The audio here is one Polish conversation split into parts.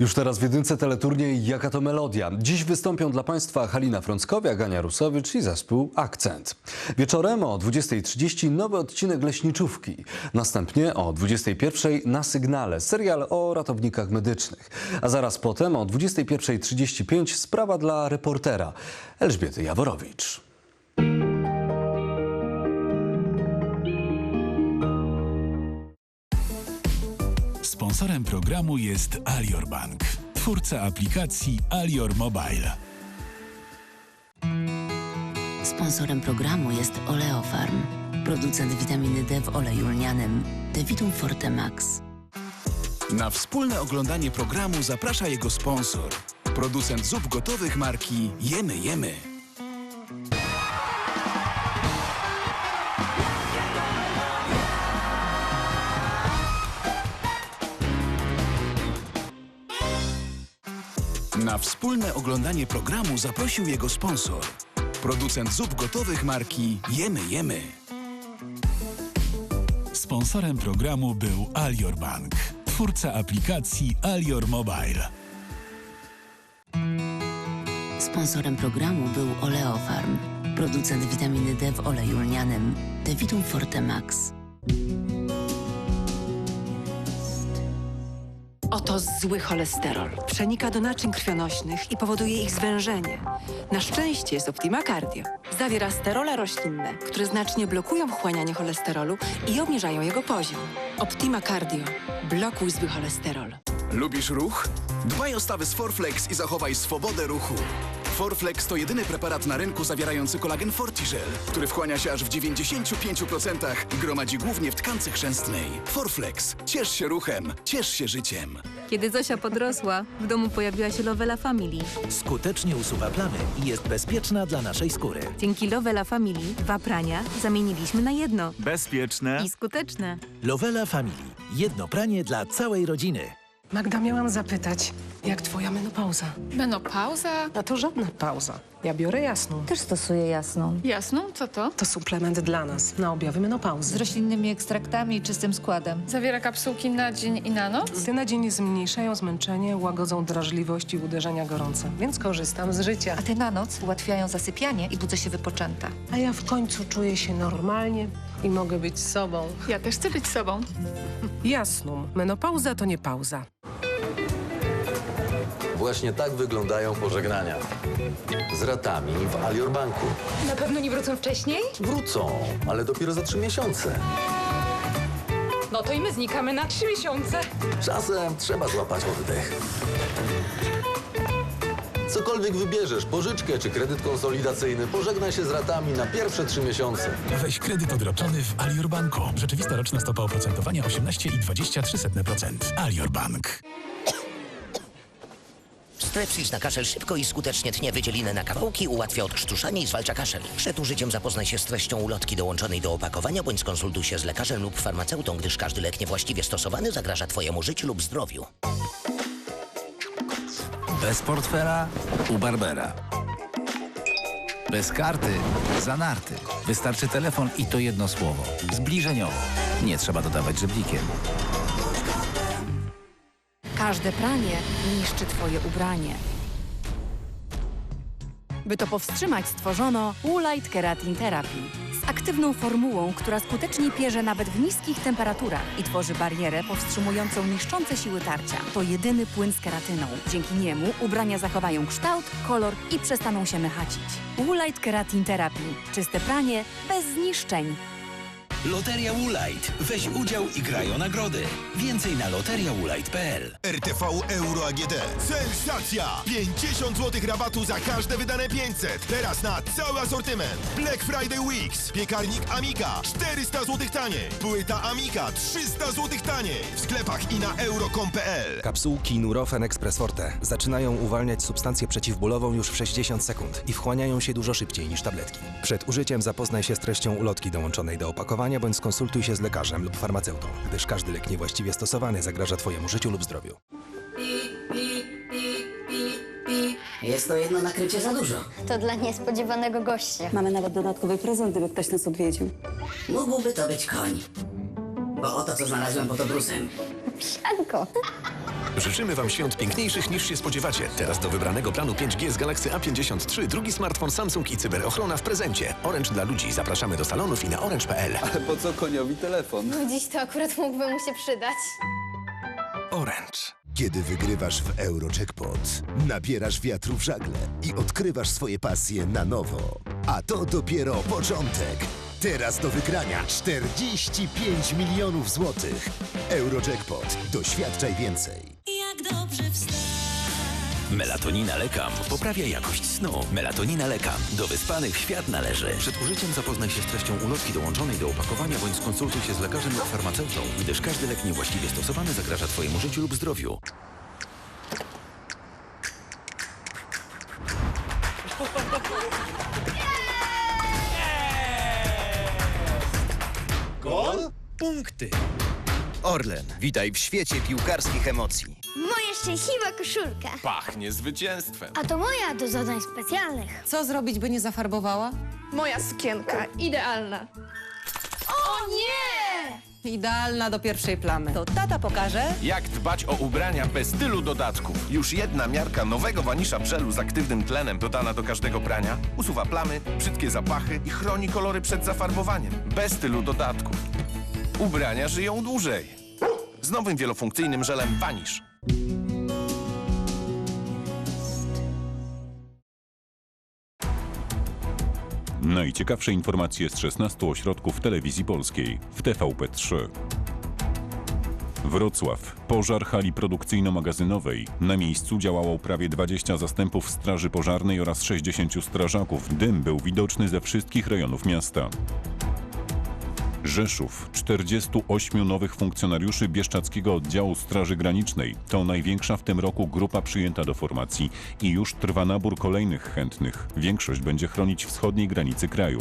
Już teraz w jedynce teleturniej Jaka to melodia. Dziś wystąpią dla Państwa Halina Frąckowiak, Ania Rusowicz i zespół Akcent. Wieczorem o 20.30 nowy odcinek Leśniczówki. Następnie o 21.00 na Sygnale serial o ratownikach medycznych. A zaraz potem o 21.35 sprawa dla reportera Elżbiety Jaworowicz. Sponsorem programu jest Alior Bank, twórca aplikacji Alior Mobile. Sponsorem programu jest Oleofarm, producent witaminy D w oleju lnianym Devitum Forte Max. Na wspólne oglądanie programu zaprasza jego sponsor, producent zup gotowych marki Jemy Jemy. Na wspólne oglądanie programu zaprosił jego sponsor, producent zup gotowych marki Jemy Jemy. Sponsorem programu był Alior Bank, twórca aplikacji Alior Mobile. Sponsorem programu był Oleofarm, producent witaminy D w oleju lnianym Devitum Forte Max. Oto zły cholesterol. Przenika do naczyń krwionośnych i powoduje ich zwężenie. Na szczęście jest Optima Cardio. Zawiera sterole roślinne, które znacznie blokują wchłanianie cholesterolu i obniżają jego poziom. Optima Cardio. Blokuj zły cholesterol. Lubisz ruch? Dbaj o stawy z Forflex i zachowaj swobodę ruchu. Forflex to jedyny preparat na rynku zawierający kolagen Fortigel, który wchłania się aż w 95% i gromadzi głównie w tkance chrzęstnej. Forflex. Ciesz się ruchem, ciesz się życiem. Kiedy Zosia podrosła, w domu pojawiła się Lovela Family. Skutecznie usuwa plamy i jest bezpieczna dla naszej skóry. Dzięki Lovela Family dwa prania zamieniliśmy na jedno. Bezpieczne. I skuteczne. Lovela Family. Jedno pranie dla całej rodziny. Magda, miałam zapytać, jak twoja menopauza? Menopauza? A to żadna pauza. Ja biorę jasną. Też stosuję jasną. Jasną? Co to? To suplement dla nas, na objawy menopauzy. Z roślinnymi ekstraktami i czystym składem. Zawiera kapsułki na dzień i na noc? Ty na dzień zmniejszają zmęczenie, łagodzą drażliwość i uderzenia gorące, więc korzystam z życia. A te na noc ułatwiają zasypianie i budzę się wypoczęta. A ja w końcu czuję się normalnie i mogę być sobą. Ja też chcę być sobą. Jasną. Menopauza to nie pauza. Właśnie tak wyglądają pożegnania. Z ratami w Alior Banku. Na pewno nie wrócą wcześniej? Wrócą, ale dopiero za trzy miesiące. No to i my znikamy na trzy miesiące. Czasem trzeba złapać oddech. Cokolwiek wybierzesz, pożyczkę czy kredyt konsolidacyjny, pożegnaj się z ratami na pierwsze trzy miesiące. Weź kredyt odroczony w Alior Banku. Rzeczywista roczna stopa oprocentowania 18,23%. Alior Bank. Strepsis na kaszel szybko i skutecznie tnie wydzieliny na kawałki, ułatwia odkrztuszanie i zwalcza kaszel. Przed użyciem zapoznaj się z treścią ulotki dołączonej do opakowania bądź skonsultuj się z lekarzem lub farmaceutą, gdyż każdy lek niewłaściwie stosowany zagraża Twojemu życiu lub zdrowiu. Bez portfela u Barbera. Bez karty za narty. Wystarczy telefon i to jedno słowo. Zbliżeniowo. Nie trzeba dodawać żeblikiem. Każde pranie niszczy twoje ubranie. By to powstrzymać, stworzono Woolite Keratin Therapy z aktywną formułą, która skutecznie pierze nawet w niskich temperaturach i tworzy barierę powstrzymującą niszczące siły tarcia. To jedyny płyn z keratyną. Dzięki niemu ubrania zachowają kształt, kolor i przestaną się mechacić. Woolite Keratin Therapy. Czyste pranie bez zniszczeń. Loteria Woolite. Weź udział i graj o nagrody. Więcej na loteriawoolite.pl RTV Euro AGD. Sensacja! 50 zł rabatu za każde wydane 500. Teraz na cały asortyment. Black Friday Weeks. Piekarnik Amika 400 zł taniej. Płyta Amika 300 zł taniej. W sklepach i na euro.com.pl. Kapsułki Nurofen Express Forte zaczynają uwalniać substancję przeciwbólową już w 60 sekund i wchłaniają się dużo szybciej niż tabletki. Przed użyciem zapoznaj się z treścią ulotki dołączonej do opakowania bądź skonsultuj się z lekarzem lub farmaceutą, gdyż każdy lek niewłaściwie stosowany zagraża Twojemu życiu lub zdrowiu. Jest to jedno nakrycie za dużo. To dla niespodziewanego gościa. Mamy nawet dodatkowy prezent, gdyby ktoś nas odwiedził. Mógłby to być koń. Bo oto co znalazłem pod obrusem. Psianko. Życzymy Wam świąt piękniejszych niż się spodziewacie. Teraz do wybranego planu 5G z Galaxy A53 drugi smartfon Samsung i cyberochrona w prezencie. Orange dla ludzi. Zapraszamy do salonów i na orange.pl. Ale po co koniowi telefon? No dziś to akurat mógłby mu się przydać. Orange. Kiedy wygrywasz w Eurojackpot, nabierasz wiatru w żagle i odkrywasz swoje pasje na nowo. A to dopiero początek. Teraz do wygrania 45 milionów złotych. Eurojackpot. Doświadczaj więcej. Dobrze Melatonina Lekam poprawia jakość snu. Melatonina Lekam. Do wyspanych świat należy. Przed użyciem zapoznaj się z treścią ulotki dołączonej do opakowania bądź skonsultuj się z lekarzem lub farmaceutą, gdyż każdy lek niewłaściwie stosowany zagraża Twojemu życiu lub zdrowiu. Gol? Punkty. Orlen, witaj w świecie piłkarskich emocji. Szczęśliwa koszulka. Pachnie zwycięstwem. A to moja do zadań specjalnych. Co zrobić, by nie zafarbowała? Moja sukienka, idealna. O nie! Idealna do pierwszej plamy. To tata pokaże. Jak dbać o ubrania bez stylu dodatków? Już jedna miarka nowego wanisza żelu z aktywnym tlenem dodana do każdego prania usuwa plamy, brzydkie zapachy i chroni kolory przed zafarbowaniem. Bez stylu dodatków. Ubrania żyją dłużej. Z nowym wielofunkcyjnym żelem Vanish. Najciekawsze informacje z 16 ośrodków telewizji polskiej w TVP3. Wrocław. Pożar hali produkcyjno-magazynowej. Na miejscu działało prawie 20 zastępów straży pożarnej oraz 60 strażaków. Dym był widoczny ze wszystkich rejonów miasta. Rzeszów. 48 nowych funkcjonariuszy Bieszczackiego Oddziału Straży Granicznej. To największa w tym roku grupa przyjęta do formacji i już trwa nabór kolejnych chętnych. Większość będzie chronić wschodniej granicy kraju.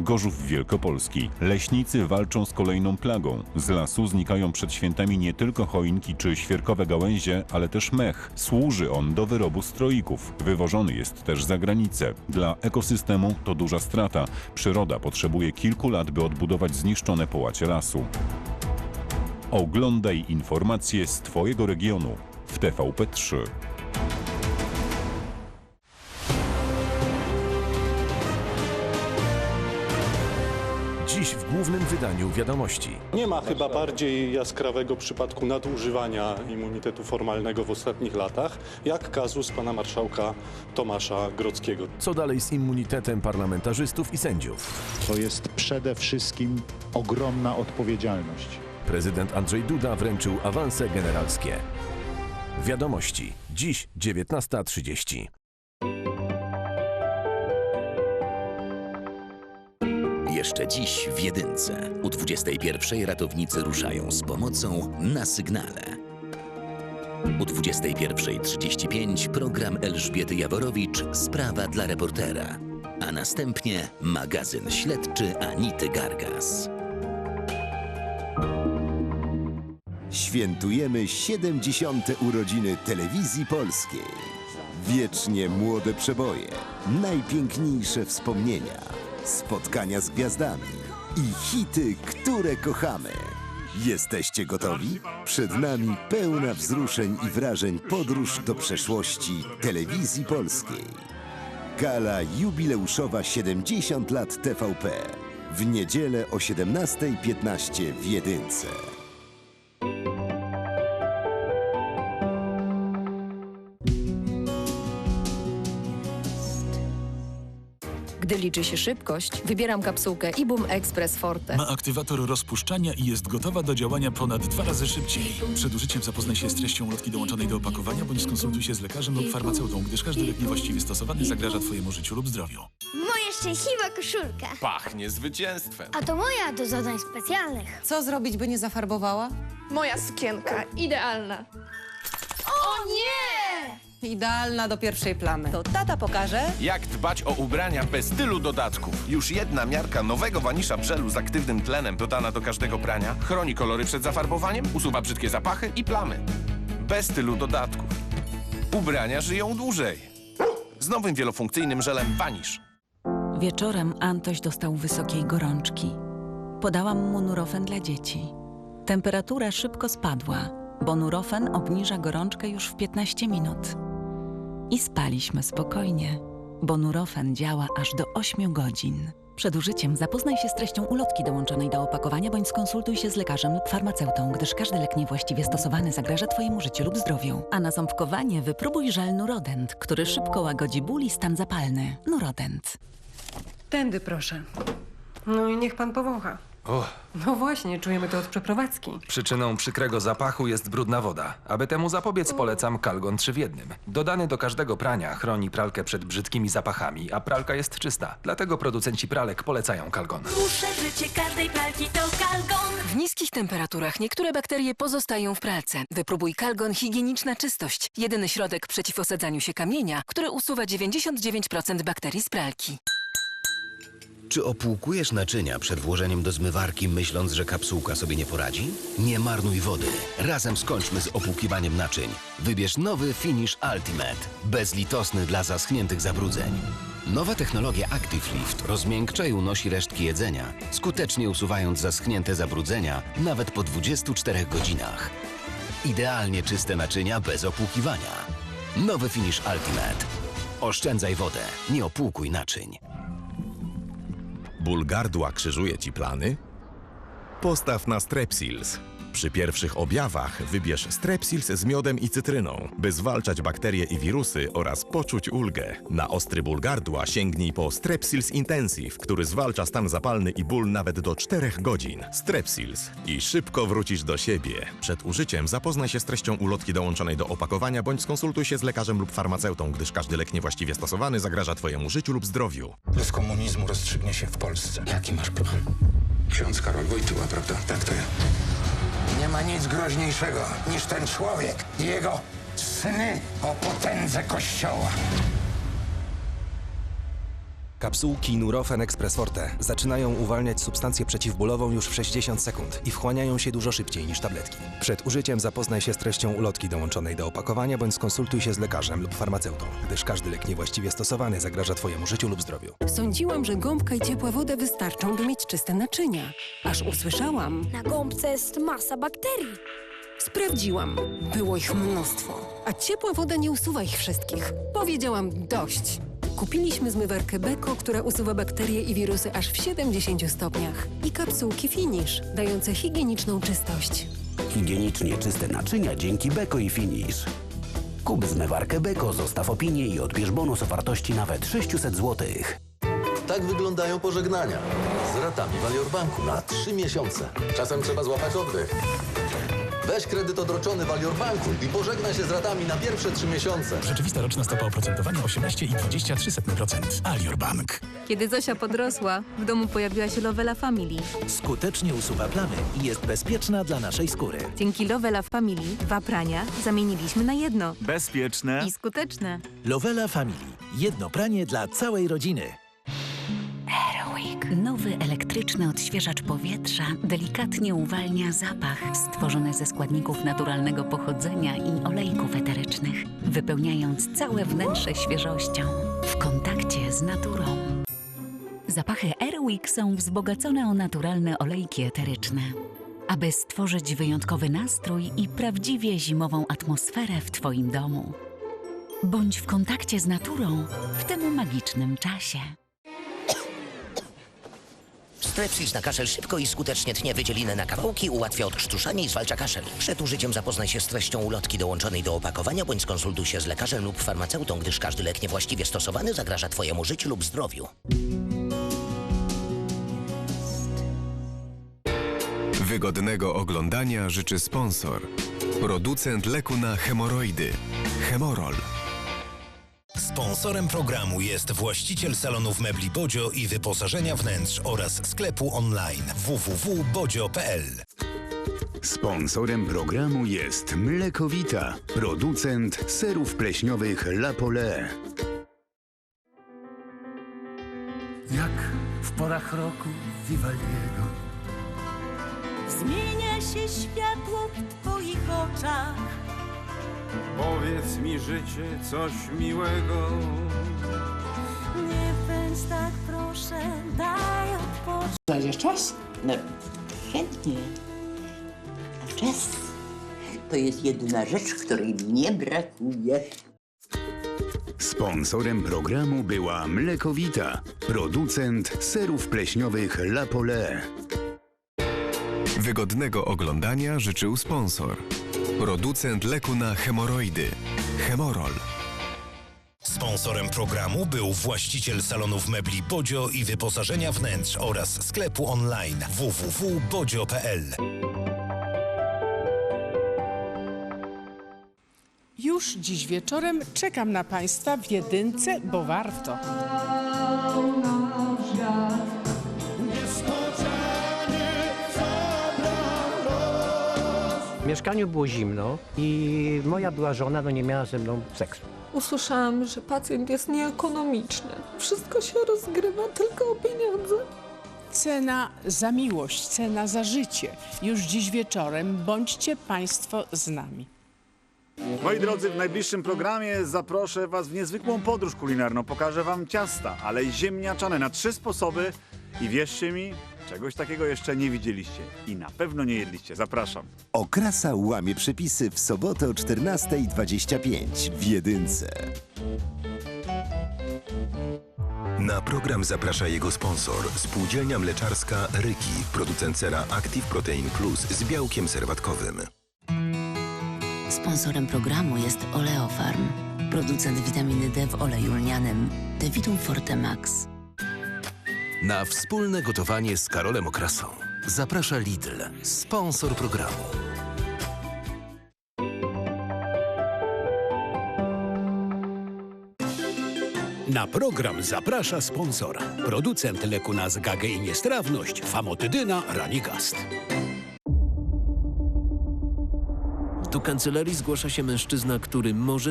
Gorzów Wielkopolski. Leśnicy walczą z kolejną plagą. Z lasu znikają przed świętami nie tylko choinki czy świerkowe gałęzie, ale też mech. Służy on do wyrobu stroików. Wywożony jest też za granicę. Dla ekosystemu to duża strata. Przyroda potrzebuje kilku lat, by odbudować zniszczone połacie lasu. Oglądaj informacje z Twojego regionu w TVP3. Głównym wydaniu wiadomości. Nie ma chyba bardziej jaskrawego przypadku nadużywania immunitetu formalnego w ostatnich latach, jak kazus pana marszałka Tomasza Grodzkiego. Co dalej z immunitetem parlamentarzystów i sędziów? To jest przede wszystkim ogromna odpowiedzialność. Prezydent Andrzej Duda wręczył awanse generalskie. Wiadomości. Dziś 19.30. Jeszcze dziś w jedynce. U 21 ratownicy ruszają z pomocą na sygnale. U 21.35 program Elżbiety Jaworowicz Sprawa dla reportera. A następnie magazyn śledczy Anity Gargas. Świętujemy 70. urodziny telewizji polskiej. Wiecznie młode przeboje, najpiękniejsze wspomnienia, spotkania z gwiazdami i hity, które kochamy. Jesteście gotowi? Przed nami pełna wzruszeń i wrażeń podróż do przeszłości telewizji polskiej. Gala jubileuszowa 70 lat TVP. W niedzielę o 17.15 w Jedynce. Gdy liczy się szybkość, wybieram kapsułkę Ibum Express Forte. Ma aktywator rozpuszczania i jest gotowa do działania ponad dwa razy szybciej. Przed użyciem zapoznaj się z treścią ulotki dołączonej do opakowania bądź skonsultuj się z lekarzem lub farmaceutą, gdyż każdy lek niewłaściwie stosowany zagraża Twojemu życiu lub zdrowiu. Moja szczęśliwa koszulka. Pachnie zwycięstwem. A to moja do zadań specjalnych. Co zrobić, by nie zafarbowała? Moja sukienka, idealna. O nie! Idealna do pierwszej plamy. To tata pokaże. Jak dbać o ubrania bez stylu dodatków? Już jedna miarka nowego wanisza żelu z aktywnym tlenem dodana do każdego prania chroni kolory przed zafarbowaniem, usuwa brzydkie zapachy i plamy. Bez stylu dodatków. Ubrania żyją dłużej. Z nowym wielofunkcyjnym żelem Vanish. Wieczorem Antoś dostał wysokiej gorączki. Podałam mu nurofen dla dzieci. Temperatura szybko spadła. bo Nurofen obniża gorączkę już w 15 minut. I spaliśmy spokojnie, bo Nurofen działa aż do 8 godzin. Przed użyciem zapoznaj się z treścią ulotki dołączonej do opakowania bądź skonsultuj się z lekarzem lub farmaceutą, gdyż każdy lek niewłaściwie stosowany zagraża Twojemu życiu lub zdrowiu. A na ząbkowanie wypróbuj żel Nurodent, który szybko łagodzi ból i stan zapalny. Nurodent. Tędy proszę. No i niech pan powącha. O, No właśnie, czujemy to od przeprowadzki. przyczyną przykrego zapachu jest brudna woda. Aby temu zapobiec, polecam Kalgon 3 w jednym. Dodany do każdego prania chroni pralkę przed brzydkimi zapachami, a pralka jest czysta. Dlatego producenci pralek polecają Kalgon. Dłuższe życie każdej pralki to Kalgon. W niskich temperaturach niektóre bakterie pozostają w pralce. Wypróbuj Kalgon Higieniczna Czystość. Jedyny środek przeciw osadzaniu się kamienia, który usuwa 99% bakterii z pralki. Czy opłukujesz naczynia przed włożeniem do zmywarki, myśląc, że kapsułka sobie nie poradzi? Nie marnuj wody. Razem skończmy z opłukiwaniem naczyń. Wybierz nowy Finish Ultimate. Bezlitosny dla zaschniętych zabrudzeń. Nowa technologia Active Lift rozmiękcza i unosi resztki jedzenia, skutecznie usuwając zaschnięte zabrudzenia nawet po 24 godzinach. Idealnie czyste naczynia bez opłukiwania. Nowy Finish Ultimate. Oszczędzaj wodę, nie opłukuj naczyń. Ból gardła krzyżuje ci plany? Postaw na Strepsils. Przy pierwszych objawach wybierz Strepsils z miodem i cytryną, by zwalczać bakterie i wirusy oraz poczuć ulgę. Na ostry ból gardła sięgnij po Strepsils Intensive, który zwalcza stan zapalny i ból nawet do 4 godzin. Strepsils i szybko wrócisz do siebie. Przed użyciem zapoznaj się z treścią ulotki dołączonej do opakowania bądź skonsultuj się z lekarzem lub farmaceutą, gdyż każdy lek niewłaściwie stosowany zagraża Twojemu życiu lub zdrowiu. Plus komunizmu rozstrzygnie się w Polsce. Jaki masz plan? Ksiądz Karol Wojtyła, prawda? Tak to ja. Nie ma nic groźniejszego niż ten człowiek i jego sny o potędze Kościoła. Kapsułki Nurofen Express Forte zaczynają uwalniać substancję przeciwbólową już w 60 sekund i wchłaniają się dużo szybciej niż tabletki. Przed użyciem zapoznaj się z treścią ulotki dołączonej do opakowania bądź skonsultuj się z lekarzem lub farmaceutą, gdyż każdy lek niewłaściwie stosowany zagraża Twojemu życiu lub zdrowiu. Sądziłam, że gąbka i ciepła woda wystarczą, by mieć czyste naczynia. Aż usłyszałam. Na gąbce jest masa bakterii. Sprawdziłam. Było ich mnóstwo. A ciepła woda nie usuwa ich wszystkich. Powiedziałam dość. Kupiliśmy zmywarkę Beko, która usuwa bakterie i wirusy aż w 70 stopniach. I kapsułki Finish, dające higieniczną czystość. Higienicznie czyste naczynia dzięki Beko i Finish. Kup zmywarkę Beko, zostaw opinię i odbierz bonus o wartości nawet 600 zł. Tak wyglądają pożegnania z ratami Valior Banku na 3 miesiące. Czasem trzeba złapać oddech. Weź kredyt odroczony Valior Banku i pożegnaj się z ratami na pierwsze 3 miesiące. Rzeczywista roczna stopa oprocentowania 18,23%. Alior Bank. Kiedy Zosia podrosła, w domu pojawiła się Lovela Family. Skutecznie usuwa plamy i jest bezpieczna dla naszej skóry. Dzięki Lovela Family dwa prania zamieniliśmy na jedno. Bezpieczne. I skuteczne. Lovela Family. Jedno pranie dla całej rodziny. Nowy elektryczny odświeżacz powietrza delikatnie uwalnia zapach stworzony ze składników naturalnego pochodzenia i olejków eterycznych, wypełniając całe wnętrze świeżością w kontakcie z naturą. Zapachy Airwick są wzbogacone o naturalne olejki eteryczne, aby stworzyć wyjątkowy nastrój i prawdziwie zimową atmosferę w Twoim domu. Bądź w kontakcie z naturą w tym magicznym czasie. Strepsils na kaszel szybko i skutecznie tnie wydzielinę na kawałki, ułatwia odkrztuszanie i zwalcza kaszel. Przed użyciem zapoznaj się z treścią ulotki dołączonej do opakowania bądź skonsultuj się z lekarzem lub farmaceutą, gdyż każdy lek niewłaściwie stosowany zagraża Twojemu życiu lub zdrowiu. Wygodnego oglądania życzy sponsor. Producent leku na hemoroidy. Hemorol. Sponsorem programu jest właściciel salonów mebli Bodzio i wyposażenia wnętrz oraz sklepu online www.bodzio.pl. Sponsorem programu jest Mlekowita, producent serów pleśniowych La Polé. Jak w porach roku Vivaldiego. Zmienia się światło w twoich oczach. Powiedz mi życie coś miłego. Nie pędź tak proszę, daj odpocząć. Znajdziesz czas? No, chętnie. A czas To jest jedyna rzecz, której mi nie brakuje. Sponsorem programu była Mlekowita, producent serów pleśniowych La Polé. Wygodnego oglądania życzył sponsor. Producent leku na hemoroidy. Hemorol. Sponsorem programu był właściciel salonów mebli Bodzio i wyposażenia wnętrz oraz sklepu online www.bodzio.pl. Już dziś wieczorem czekam na Państwa w jedynce, bo warto. Mieszkaniu było zimno i moja była żona, no nie miała ze mną seksu. Usłyszałam, że pacjent jest nieekonomiczny. Wszystko się rozgrywa tylko o pieniądze. Cena za miłość, cena za życie. Już dziś wieczorem bądźcie Państwo z nami. Moi drodzy, w najbliższym programie zaproszę Was w niezwykłą podróż kulinarną. Pokażę Wam ciasta, ale ziemniaczane na trzy sposoby i wierzcie mi, czegoś takiego jeszcze nie widzieliście i na pewno nie jedliście. Zapraszam. Okrasa łamie przepisy w sobotę o 14.25 w Jedynce. Na program zaprasza jego sponsor, spółdzielnia mleczarska Ryki, producent sera Active Protein Plus z białkiem serwatkowym. Sponsorem programu jest Oleofarm, producent witaminy D w oleju lnianym Devitum Forte Max. Na wspólne gotowanie z Karolem Okrasą zaprasza Lidl, sponsor programu. Na program zaprasza sponsor. Producent leku na zgagę i niestrawność Famotydyna Ranigast. Do kancelarii zgłasza się mężczyzna, który może